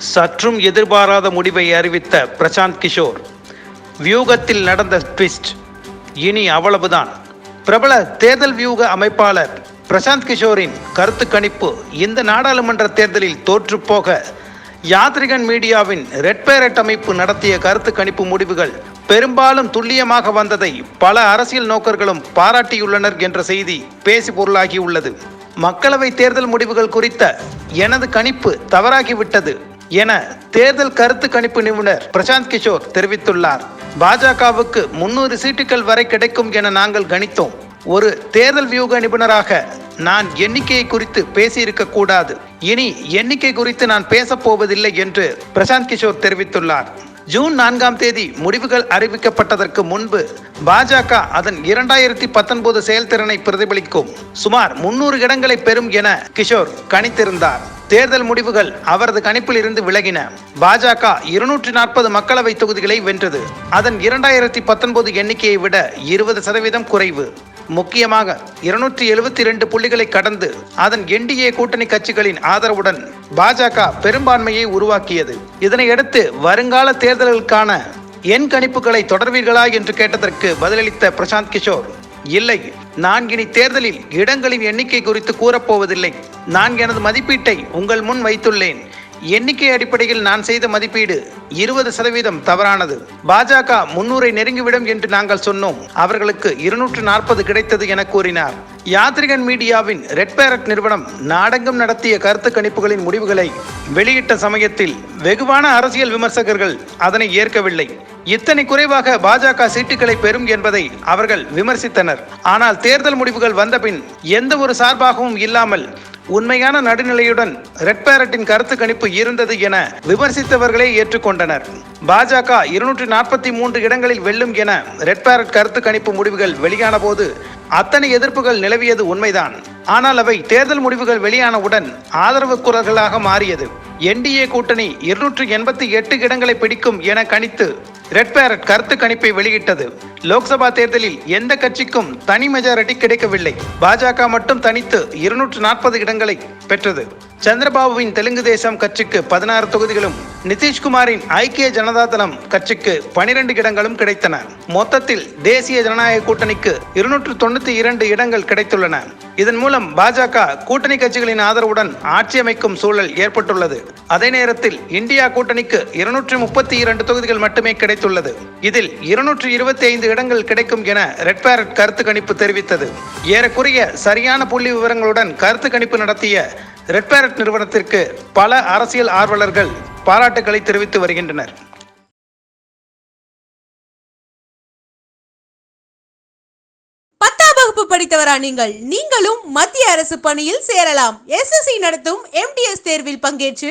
சற்றும் எதிர்பாராத முடிவை அறிவித்த பிரசாந்த் கிஷோர். வியூகத்தில் நடந்த ட்விஸ்ட் இனி அவ்வளவுதான். பிரபல தேர்தல் வியூக அமைப்பாளர் பிரசாந்த் கிஷோரின் கருத்து கணிப்பு இந்த நாடாளுமன்ற தேர்தலில் தோற்றுப்போக யாத்ரிகன் மீடியாவின் ரெட் பேரட் அமைப்பு நடத்திய கருத்து கணிப்பு முடிவுகள் பெரும்பாலும் துல்லியமாக வந்ததை பல அரசியல் நோக்கர்களும் பாராட்டியுள்ளனர் என்ற செய்தி பேசி பொருளாகியுள்ளது. மக்களவை தேர்தல் முடிவுகள் குறித்த எனது கணிப்பு தவறாகிவிட்டது. என தேர்தல் கருத்து கணிப்பு நிபுணர் பிரசாந்த் கிஷோர் தெரிவித்துள்ளார். பாஜகவுக்கு முன்னூறு சீட்டுகள் வரை கிடைக்கும் என நாங்கள் கணித்தோம். ஒரு தேர்தல் வியூக நிபுணராக நான் எண்ணிக்கையை குறித்து பேசியிருக்க கூடாது. இனி எண்ணிக்கை குறித்து நான் பேசப் போவதில்லை என்று பிரசாந்த் கிஷோர் தெரிவித்துள்ளார். ஜூன் நான்காம் தேதி முடிவுகள் அறிவிக்கப்பட்டதற்கு முன்பு பாஜக அதன் இரண்டாயிரத்தி பத்தொன்பது செயல்திறனை பிரதிபலிக்கும். சுமார் முன்னூறு இடங்களை பெறும் என கிஷோர் கணித்திருந்தார். தேர்தல் முடிவுகள் அவரது கணிப்பில் இருந்து விலகின. பாஜக இருநூற்றி நாற்பது மக்களவை தொகுதிகளை வென்றது. அதன் இரண்டாயிரத்தி பத்தொன்பது எண்ணிக்கையை விட இருபது சதவீதம் குறைவு. முக்கியமாக இருநூற்றி எழுபத்தி இரண்டு புள்ளிகளை கடந்து அதன் என்டிஏ கூட்டணி கட்சிகளின் ஆதரவுடன் பாஜக பெரும்பான்மையை உருவாக்கியது. இதனையடுத்து வருங்கால தேர்தல்களுக்கான என் கணிப்புகளை தொடர்வீர்களா என்று கேட்டதற்கு பதிலளித்த பிரசாந்த் கிஷோர் இல்லை. நான் இனி தேர்தலில் இடங்களின் எண்ணிக்கை குறித்து கூறப்போவதில்லை. நான் எனது மதிப்பீட்டை உங்கள் முன் வைத்துள்ளேன். எண்ணிக்கை அடிப்படையில் நான் செய்த மதிப்பீடு இருபது சதவீதம் தவறானது. பாஜக முன்னூரை நெருங்கிவிடும் என்று நாங்கள் சொன்னோம். அவர்களுக்கு இருநூற்று நாற்பது கிடைத்தது என கூறினார். யாத்ரிகன் மீடியாவின் ரெட் பேரட் நிறுவனம் நாடெங்கும் நடத்திய கருத்து கணிப்புகளின் முடிவுகளை வெளியிட்ட சமயத்தில் வெகுவான அரசியல் விமர்சகர்கள் அதனை ஏற்கவில்லை. இத்தனை குறைவாக பாஜக சீட்டுகளை பெறும் என்பதை அவர்கள் விமர்சித்தனர். ஆனால் தேர்தல் முடிவுகள் வந்தபின் எந்த ஒரு சார்பாகவும் இல்லாமல் உண்மையான நடுநிலையுடன் ரெட் பேரட்டின் கருத்து கணிப்பு இருந்தது என விமர்சித்தவர்களே ஏற்றுக்கொண்டனர். பாஜக இருநூற்றி நாற்பத்தி மூன்று இடங்களில் வெல்லும் என ரெட் பேரட் கருத்து கணிப்பு முடிவுகள் வெளியான போது அத்தனை எதிர்ப்புகள் நிலவியது உண்மைதான். ஆனால் அவை தேர்தல் முடிவுகள் வெளியானவுடன் ஆதரவு குரல்களாக மாறியது. என்டிஏ கூட்டணி இருநூற்று எண்பத்தி எட்டு இடங்களை பிடிக்கும் என கணித்து ரெட் பேரட் கருத்து கணிப்பை வெளியிட்டது. லோக்சபா தேர்தலில் எந்த கட்சிக்கும் தனி மெஜாரிட்டி கிடைக்கவில்லை. பாஜக மட்டும் தனித்து இருநூற்று நாற்பது இடங்களை பெற்றது. சந்திரபாபுவின் தெலுங்கு தேசம் கட்சிக்கு பதினாறு தொகுதிகளும் நிதிஷ்குமாரின் ஐக்கிய ஜனதா தளம் கட்சிக்கு பனிரெண்டு இடங்களும் கிடைத்தன. மொத்தத்தில் தேசிய ஜனநாயக கூட்டணிக்கு இருநூற்று தொண்ணூத்தி இரண்டு இடங்கள் கிடைத்துள்ளன. இதன் மூலம் பாஜக கூட்டணி கட்சிகளின் ஆதரவுடன் ஆட்சி அமைக்கும் சூழல் ஏற்பட்டுள்ளது. அதே நேரத்தில் இந்தியா கூட்டணிக்கு இருநூற்று முப்பத்தி இரண்டு தொகுதிகள் மட்டுமே கிடைத்துள்ளது. இதில் இருநூற்று இருபத்தி ஐந்து இடங்கள் கிடைக்கும் என ரெட் பேரட் கருத்து கணிப்பு தெரிவித்தது. ஏறக்குறைய சரியான புள்ளி விவரங்களுடன் கருத்து கணிப்பு நடத்திய ரெட் பேரட் நிறுவனத்திற்கு பல அரசியல் ஆர்வலர்கள் பாராட்டுகளை தெரிவித்து வருகின்றனர். வகுப்பு படித்தவரா நீங்கள்? நீங்களும் மத்திய அரசு பணியில் சேரலாம். எஸ்எஸ்சி நடத்தும் எம்டிஎஸ் தேர்வில் பங்கேற்று